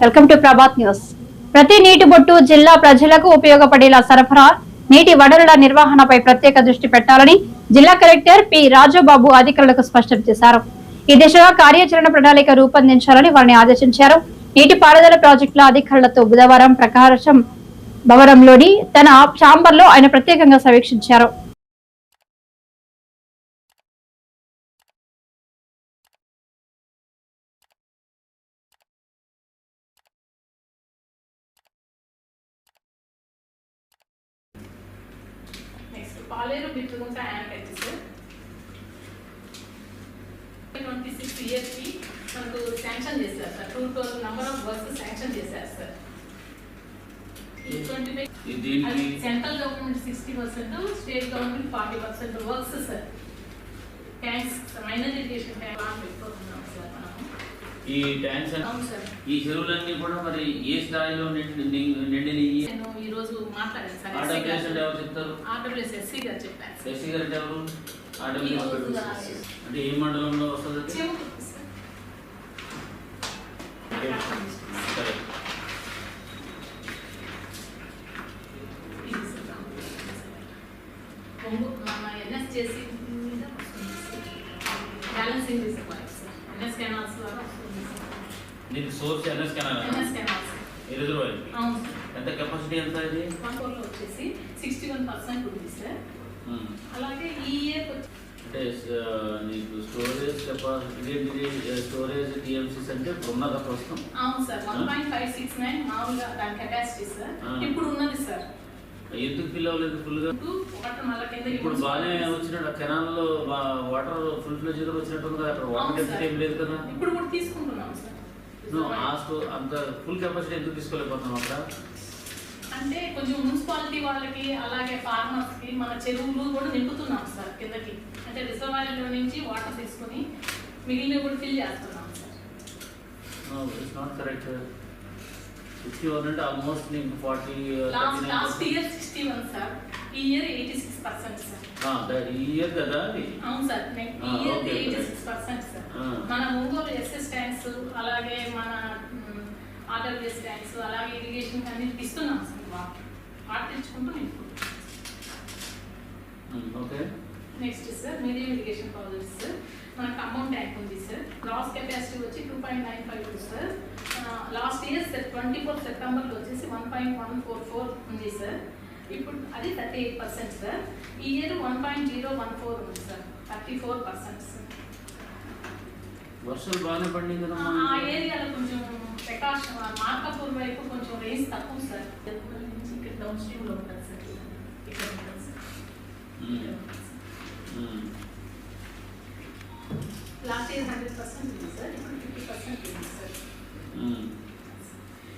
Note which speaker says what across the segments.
Speaker 1: Welcome to Prabhat news. ప్రతి నీటి బొట్టు జిల్లా ప్రజలకు ఉపయోగపడేలా సరఫరా నీటి వనరుల నిర్వహణపై ప్రత్యేక దృష్టి పెట్టాలని జిల్లా కలెక్టర్ పి రాజుబాబు అధికారులకు స్పష్టం చేశారు. ఈ దిశగా కార్యాచరణ ప్రణాళిక రూపొందించాలని వారిని ఆదేశించారు. నీటిపారుదల ప్రాజెక్టుల అధికారులతో బుధవారం ప్రకాశం భవనంలోని తన చాంబర్లో ఆయన ప్రత్యేకంగా సమీక్షించారు.
Speaker 2: పాలేరు బిట్టుకుంట యాంకైటిస్ ట్వంటీ సిక్స్ ఇయర్స్కి మనకు శాంక్షన్ చేశారు sir. Two twelve number of works sanction చేశారు sir. Central government sixty percent state government forty percent works sir tanks minor irrigation tank బాగా పెట్టుకుంటున్నాం సార్ మనము
Speaker 3: ఈ ట్యాంక్స్ ఈ చెరువులన్నీ కూడా మరి ఏ స్థాయిలో నిండి నిండి- నిండినయి
Speaker 2: నేను ఈ రోజు మాట్లాడాను సార్
Speaker 3: ఆర్డర్
Speaker 2: ఎస్సీ గారు.
Speaker 3: ఎవరు చెప్తారు?
Speaker 2: ఎస్సీ గారు చెప్పారు
Speaker 3: ఎస్సీ గారు. అంటే ఏ మండలంలో వస్తుంది దీనికి సోర్స్ ఎన్ఎస్ కెనాల్
Speaker 2: సార్.
Speaker 3: ఎంత కెపాసిటీ ఎంత ఇది?
Speaker 2: కంట్రోల్లో వచ్చేసి సిక్స్టీ వన్ పర్సెంట్ ఉంది సార్. అలాగే ఈ ఇయర్
Speaker 3: అంటే నీకు స్టోరేజ్ కెపాసిటీ స్టోరేజ్ టీఎంసీస్ అంటే ఉన్నదా ప్రస్తుతం?
Speaker 2: అవును sir. One point five six nine మామూలుగా దాని కెపాసిటీ సార్. ఇప్పుడు ఉన్నది సార్.
Speaker 3: ఎందుకు ఫిల్ అవ్వలేదు
Speaker 2: మళ్ళా కింద
Speaker 3: ఇప్పుడు బాగానే వచ్చినట్టు కెనాల్లో వాటర్ ఫుల్ ఫ్లెజ్గా వచ్చినట్టు ఉంది కదా వాటర్ డెప్త్. ఏం లేదు కదా.
Speaker 2: ఇప్పుడు కూడా తీసుకుంటున్నాం సార్.
Speaker 3: నువ్వు ఆ స్టో అంత ఫుల్ కెపాసిటీ ఎందుకు తీసుకోలేకపోతున్నావు అక్కడ?
Speaker 2: అంటే కొంచెం మున్సిపాలిటీ వాళ్ళకి అలాగే ఫార్మర్స్కి మన చెరువులు కూడా నింపుతున్నాం సార్ కిందకి. అంటే రిజర్వాయర్లో నుంచి వాటర్ తీసుకొని మిగిలినవి కూడా ఫిల్ చేస్తున్నాం sir.
Speaker 3: It's not correct sixty one అంటే ఆల్మోస్ట్ నీకు forty
Speaker 2: last year sixty one sir ఈ year eighty six percent sir
Speaker 3: ఈ ఇయర్ కదా అది?
Speaker 2: అవును సార్ ఈ year eighty. Six percent sir. మన ఒంగోలు ఎస్ఎస్ ట్యాంక్స్ అలాగే మన ఆర్డర్లెస్ ట్యాంక్స్ అలాగే ఇరిగేషన్ అన్ని ఇస్తున్నాం సార్ వాటర్ వాటర్ తెచ్చుకుంటూ
Speaker 3: okay.
Speaker 2: Next sir medium irrigation projects sir మనకు అమౌంట్ ట్యాంక్ ఉంది సార్ గ్రాస్ కెపాసిటీ వచ్చి two point nine five two sir last year sir twenty four సెప్టెంబర్లో వచ్చేసి one point one four four ఉంది sir ఇప్పుడు అది thirty eight percent sir ఈ year one point zero one four ఉంది sir thirty four percent sir
Speaker 3: వర్షాలు బాగానే పడినాయి
Speaker 2: ఆ
Speaker 3: కదమ్మా
Speaker 2: ఏరియాలో కొంచెం ప్రకాశం మార్కాపూర్ వైపు కొంచెం రేంజ్ తక్కువ సార్ ఇక్కడ డౌన్ స్ట్రీమ్లో ఉంటుంది సార్ ఇక్కడ ఉంటుంది సార్
Speaker 3: ఉమ్,
Speaker 2: ఇక్కడ ఉంటుంది sir
Speaker 3: um.
Speaker 2: Last year hundred percent ఉంది సార్ ఇప్పుడు ఫిఫ్టీ పర్సెంట్ ఉంది sir
Speaker 3: um.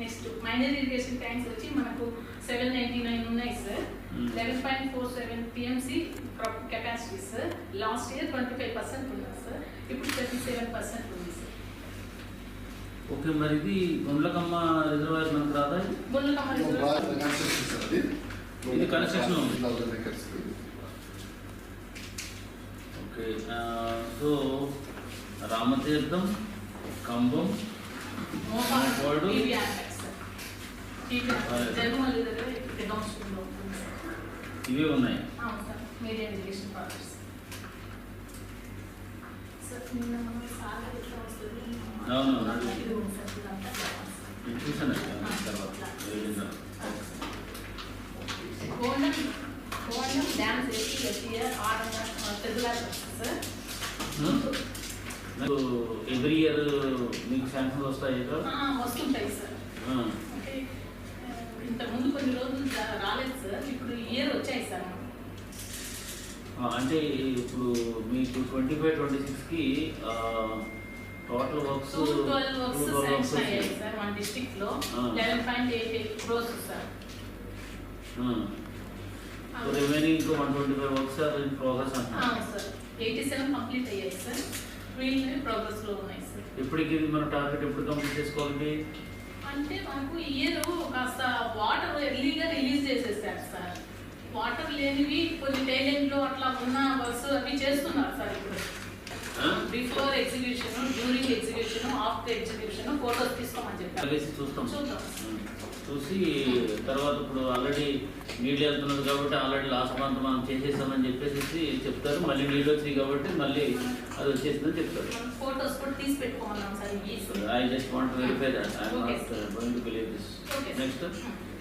Speaker 2: Next minor irrigation tanks వచ్చి మనకు సెవెన్ నైంటీ నైన్ ఉన్నాయి sir
Speaker 3: Hmm.
Speaker 2: Eleven point four seven TMC capacity sir last year twenty five percent ఉన్నది sir ఇప్పుడు thirty seven percent ఉంది sir
Speaker 3: okay మరి ఇది Gundlakamma reservoir మనకు రాదా?
Speaker 2: గుండ్లకమ్మ
Speaker 3: ఇది కన్స్ట్రక్షన్ ఉంది. Okay so Ramatheertham Cumbum Mopadu. ఇవే ఉన్నాయి.
Speaker 2: అవును.
Speaker 3: నేను చూసాను తర్వాత.
Speaker 2: గోల్డెన్ డ్యామ్స్ వేసి ఎస్ఈఆర్ ఆర్ తెలుగులాగా వస్తుంది సార్
Speaker 3: ఎవ్రీ ఇయర్ మీకు శాంక్షన్ వస్తాయి
Speaker 2: వస్తుంటాయి సార్ అంటే ఆ, ఇంతకుముందు కొన్ని రోజులు రాలేదు సార్ ఇప్పుడు ఇయర్ వచ్చాయి సార్
Speaker 3: అంటే ఇప్పుడు మీకు ట్వంటీ ఫైవ్ ట్వంటీ సిక్స్కి టోటల్ వర్క్స్
Speaker 2: వర్క్స్ సార్ మన డిస్ట్రిక్ట్లో.
Speaker 3: ఆ.
Speaker 2: Eleven point eight crores sir
Speaker 3: remaining ఇంకా one twenty five works are in progress అంటున్నారు
Speaker 2: సార్ ఎయిటీ సెవెన్ కంప్లీట్ అయ్యాయి సార్ వీళ్ళు ప్రోగ్రెస్లో ఉన్నాయి సార్
Speaker 3: ఎప్పటికి ఇది మన టార్గెట్ ఎప్పుడు కంప్లీట్ చేసుకోవాలి
Speaker 2: అంటే మనకు ఇయర్ కాస్త వాటర్ ఎర్లీగా రిలీజ్ చేసేసారు సార్ వాటర్ లేనివి కొన్ని టైలెంట్లో అట్లా ఉన్న వర్క్స్ అవి చేస్తున్నారు సార్ ఇప్పుడు. Before execution during execution after execution photos తీసుకోమని చెప్పారు.
Speaker 3: చూస్తాం.
Speaker 2: చూద్దాం.
Speaker 3: చూసి తర్వాత ఇప్పుడు ఆల్రెడీ నీళ్ళు వెళ్తున్నది కాబట్టి ఆల్రెడీ లాస్ట్ మంత్ మనం చేసేసామని చెప్పేసి చెప్తారు. మళ్ళీ నీళ్ళు వచ్చినాయి కాబట్టి మళ్ళీ అది వచ్చేసిందని చెప్తారు.
Speaker 2: ఫోటోస్ కూడా తీసి పెట్టుకోమన్నాం sir
Speaker 3: I just want verify that I. Not going to believe this
Speaker 2: okay
Speaker 3: next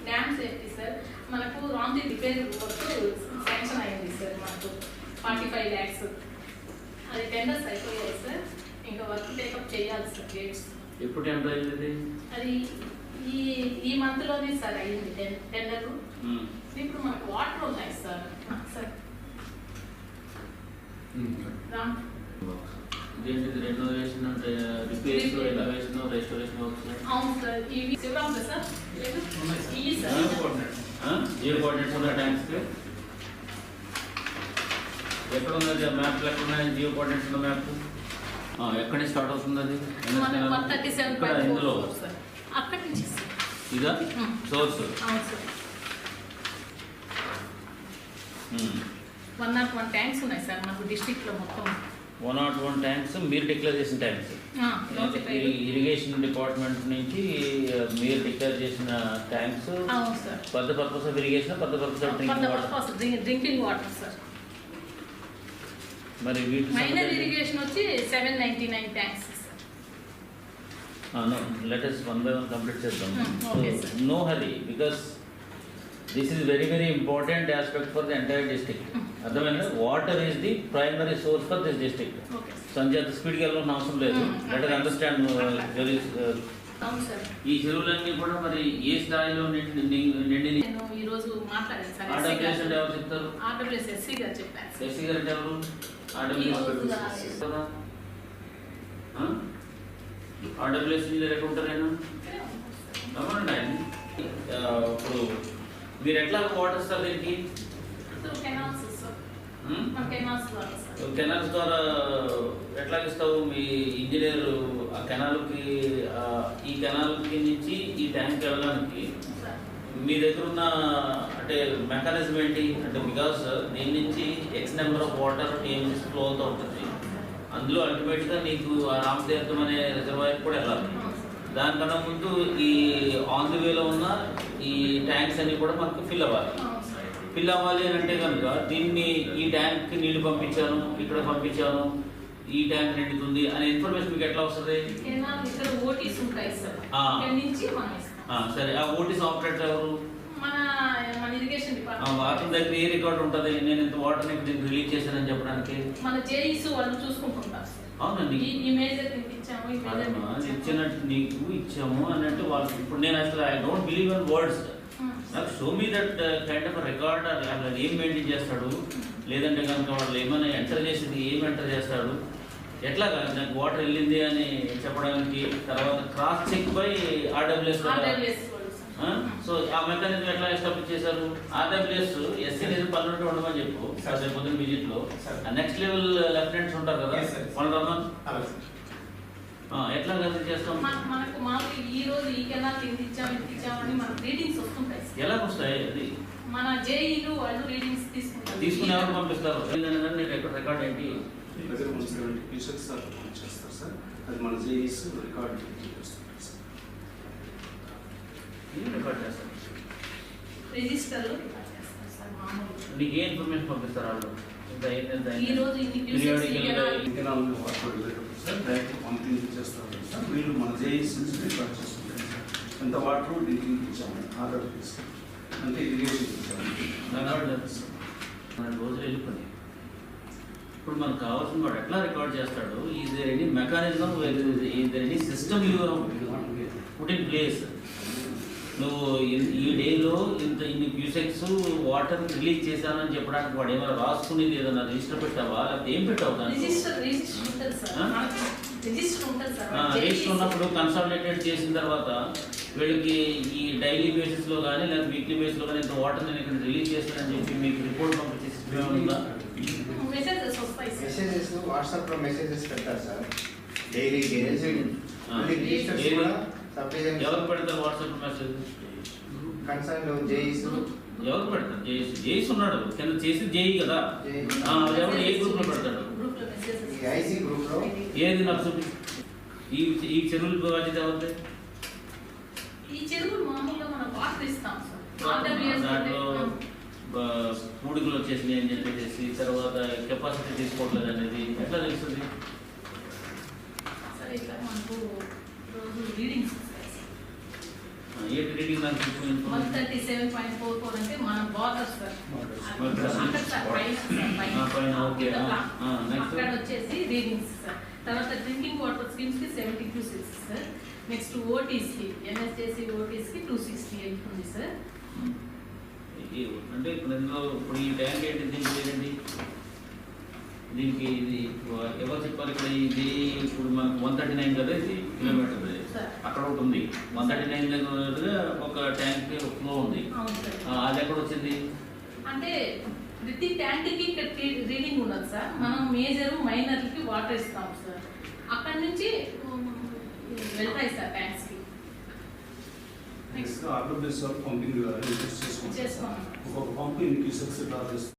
Speaker 2: dam safety sir మనకు రాంగ్ రిపేర్ వర్క్ శాంక్షన్ అయింది సార్ మనకు ఫార్టీ ఫైవ్ ల్యాక్స్ అది టెండర్స్ అయిపోయాయి సార్ ఇంకా వర్క్ టేకప్ చేయాలి సార్ గేట్స్
Speaker 3: ఎప్పుడు టెండర్ అయింది
Speaker 2: అది ఈ ఈ మంత్లోనే సార్ అయింది టెండర్. ఇప్పుడు మనకు వాటర్ ఉన్నాయి సార్. సార్. రామ్.
Speaker 3: ఇదేంటిది రెనోవేషన్ అంటే రిపేర్స్ రెస్టోరేషన్ వర్క్స్
Speaker 2: అవును సార్. ఇవి శివరామ్ సార్? ఇవి సార్.
Speaker 3: ఏ కోఆర్డినేట్స్ ఉన్నాయి ట్యాంక్స్కి ఎక్కడ ఉన్నది మ్యాప్ ఎక్కడ ఉన్నాయి జియో కోఆర్డినేట్స్ మ్యాప్ ఎక్కడి నుంచి స్టార్ట్ అవుతుంది అది ఇక్కడ ఇందులో?
Speaker 2: అక్కడి నుంచి
Speaker 3: ఇదా. Source.
Speaker 2: One not one tanks ఉన్నాయి సార్ మనకు డిస్ట్రిక్ట్లో మొత్తం.
Speaker 3: వన్ నాట్ వన్ ట్యాంక్స్ మీరు డిక్లేర్ చేసిన ట్యాంక్స్. ఇరిగేషన్ డిపార్ట్మెంట్ నుంచి మీరు డిక్లేర్ చేసిన ట్యాంక్స్. పెద్ద పర్పస్ ఆఫ్ ఇరిగేషన్ పెద్ద purpose of drinking water.
Speaker 2: Drinking water sir.
Speaker 3: మరి వీటి
Speaker 2: మైనర్ ఇరిగేషన్ వచ్చి seven ninety nine tanks sir
Speaker 3: let us one by one complete చేద్దాం.
Speaker 2: Hmm.
Speaker 3: No hurry because this is very very important aspect for the entire district
Speaker 2: Hmm.
Speaker 3: అర్థమైందా? Water is the primary source for this district Sanjay అంత స్పీడ్కి వెళ్ళాల్సిన అవసరం లేదు.
Speaker 2: Hmm,
Speaker 3: let
Speaker 2: okay.
Speaker 3: Understand
Speaker 2: అవును sir
Speaker 3: ఈ చెరువులన్నీ కూడా మరి ఏ స్థాయిలో నిండి
Speaker 2: నేను
Speaker 3: ఆర్డర్
Speaker 2: గారు
Speaker 3: ఎవరు చెప్తారు?
Speaker 2: ఎస్సీ గారు చెప్పాను సార్
Speaker 3: ఎస్సీ గారు అంటే ఎవరు? ఇంజనీర్ ఎక్కడ ఉంటారు ఆయన. ఇప్పుడు మీరు ఎట్లా వాటర్ ఇస్తారు దీనికి?
Speaker 2: కెనాల్స్ సార్ కెనాల్స్ ద్వారా సార్
Speaker 3: ఎట్లా ఇస్తావు? మీ ఇంజనీర్ ఆ కెనాల్కి ఈ కెనాల్కి నుంచి ఈ ట్యాంక్ వెళ్ళడానికి
Speaker 2: సార్
Speaker 3: మీ దగ్గర ఉన్న అంటే మెకానిజం ఏంటి? అంటే బికాస్ దీని నుంచి X number of water TMC flow అవుతూ ఉంటుంది. అందులో అల్టిమేట్గా నీకు ఆ రామతీర్థం అనే రిజర్వాయర్ కూడా వెళ్ళాలి. దానికన్నా ముందు ఈ ఆన్ ది వేలో ఉన్న ఈ ట్యాంక్స్ అన్ని కూడా మనకు ఫిల్ అవ్వాలి. ఫిల్ అవ్వాలి అని అంటే కనుక దీన్ని ఈ ట్యాంక్కి నీళ్ళు పంపించాను ఇక్కడ పంపించాను ఈ ట్యాంక్ నిండుతుంది అనే ఇన్ఫర్మేషన్ మీకు ఎట్లా వస్తుంది?
Speaker 2: సరే.
Speaker 3: ఆ. ఓటీస్ ఆపరేటర్ ఎవరు? వాటర్ దగ్గర ఏ రికార్డు ఉంటుంది? నేను ఇంత వాటర్ దీనికి రిలీజ్ చేశానని చెప్పడానికి.
Speaker 2: మన జేఈస్ వాళ్ళు చూసుకుంటుంటారు.
Speaker 3: అవునండి. ఇచ్చినట్టు నీకు ఇచ్చాము అన్నట్టు వాళ్ళు ఇప్పుడు నేను అసలు I don't believe in words నాకు show me that kind of record అసలు ఏం మెయింటైన్ చేస్తాడు? లేదంటే కనుక వాళ్ళు ఏమైనా ఎంటర్ చేసింది ఏం ఎంటర్ చేస్తాడు? ఎట్లా నాకు వాటర్ వెళ్ళింది అని చెప్పడానికి తర్వాత cross check by RWS so ఆ మెకానిజం ఎట్లా ఎస్టాబ్లిష్ చేశారు? ఆర్డబ్ల్యూఎస్ ఎస్సీ అనేది పన్నెండు ఉండమని చెప్పు. రేపు పొద్దున్న విజిట్లో నెక్స్ట్ లెవెల్ లెఫ్టినెంట్స్ ఉంటారు కదా. వాళ్ళు రమ్మని. ఆ, ఎట్లా చేస్తాం?
Speaker 2: మన- మనకు మాకు ఈ రోజు ఈ కెనాల్ ఇంత ఇచ్చాం ఇంత ఇచ్చామని మనకు రీడింగ్స్ వస్తుంటాయి. సార్.
Speaker 3: ఎలా వస్తాయి? అది
Speaker 2: మన జేఈలు వాళ్ళు రీడింగ్స్ తీసుకుంటారు.
Speaker 3: తీసుకుని ఎవరు పంపిస్తారు? ఏంటంటే నీకు ఎక్కడ రికార్డ్ ఏంటి?
Speaker 4: Pieces sir sir. అది మన జేఈస్ సార్
Speaker 3: రికార్డ్ చేస్తారు
Speaker 2: రిజిస్టర్లో
Speaker 3: నీకు ఏ ఇన్ఫర్మేషన్ పంపిస్తారు వాళ్ళు?
Speaker 2: రోజు
Speaker 4: వీళ్ళు మన జేఈస్ రికార్డ్ చేస్తుంటారు ఎంత వాటర్ డ్రింకింగ్ ఇచ్చాము ఆర్డర్ చేస్తాం అంటే ఇరిగేషన్ ఇచ్చాము.
Speaker 3: రోజులు వెళ్ళిపోయి ఇప్పుడు మనకు కావాల్సిన వాడు ఎట్లా రికార్డ్ చేస్తాడు? Is any mechanism is any system you put in place. నువ్వు ఈ- డేలో ఇంత ఇన్ని క్యూసెక్స్ వాటర్ రిలీజ్ చేశానని చెప్పడానికి వాడు ఏమైనా రాసుకుని ఏదైనా రిజిస్టర్ పెట్టావా? లేకపోతే ఏం పెట్టావు
Speaker 2: రిజిస్టర్
Speaker 3: ఉన్నప్పుడు కన్సాలిడేటెడ్ చేసిన తర్వాత వీళ్ళకి ఈ డైలీ బేసిస్లో కానీ లేదా వీక్లీ బేసిస్లో కానీ ఇంత వాటర్ నేను ఇక్కడ రిలీజ్ చేస్తానని చెప్పి మీకు రిపోర్ట్ పంపించే సిస్టమ్ ఏమైనా ఉందా?
Speaker 2: Messages sir.
Speaker 5: మెసేజెస్ వాట్సాప్లో మెసేజెస్ పెడతారు సార్. డైలీ డైలీ
Speaker 3: ఎవరు పెడతారు వాట్సాప్ మెసేజ్?
Speaker 5: కన్సర్న్ జేఈస్.
Speaker 3: ఎవరు పెడతారు జేఈస్? జేఈస్ ఉన్నాడు. కింద చేసి జేఈ కదా. ఎవరు ఏ గ్రూప్లో పెడతాడు
Speaker 5: ఐసీ గ్రూప్లో
Speaker 3: ఏది నాకు చూపి? ఈ ఈ చెరువుల బాధ్యత
Speaker 2: ఈ చెరువులు మామూలుగా మనం వాటర్ ఇస్తాం సార్. RWS
Speaker 3: దాంట్లో పూడికలు వచ్చేసినాయి అని చెప్పేసి తర్వాత కెపాసిటీ తీసుకోవట్లేదు అనేది ఎట్లా తెలుస్తుంది?
Speaker 2: రోజు రీడింగ్స్ వస్తాయి
Speaker 3: ఏంటి రీడింగ్ నాకు
Speaker 2: వన్ థర్టీ సెవెన్ పాయింట్ అంటే మన సార్ అక్కడ సార్ పైన పైన.
Speaker 3: ఓకే.
Speaker 2: అక్కడ వచ్చేసి రీడింగ్స్ సార్ తర్వాత drinking water స్కీమ్స్కి seventy two six sir next ఓటీస్కి కి ఓటీస్కి టూ సిక్స్టీ ఎయిట్ ఉంది సార్
Speaker 3: అంటే ఇప్పుడు ఇందులో ఇప్పుడు ఈ ట్యాంక్ ఏంటి దీనికి ఏంటి దీనికి ఇది ఎవరు చెప్పారు ఇక్కడ ఇది ఇప్పుడు మనకు వన్ థర్టీ నైన్ కదా ఇది కిలోమీటర్ అక్కడ ఒకటి ఉంది వన్ థర్టీ నైన్ ఒక ట్యాంక్ ఫ్లో ఉంది.
Speaker 2: అవును సార్.
Speaker 3: ఆ, అది ఎక్కడ వచ్చింది?
Speaker 2: అంటే ప్రతి ట్యాంక్కి ఇక్కడ రీడింగ్ ఉన్నది సార్. మనం మేజర్ మైనర్కి వాటర్ ఇస్తాం సార్. అక్కడ నుంచి వెళ్తాయి సార్ ట్యాంక్స్కి
Speaker 4: నెక్స్ట్ ఆర్డర్ బేస్ పంపింగ్ చేసుకోండి. ఒక్కొక్క పంపు ఇన్ని క్యూసెక్స్ డ్రా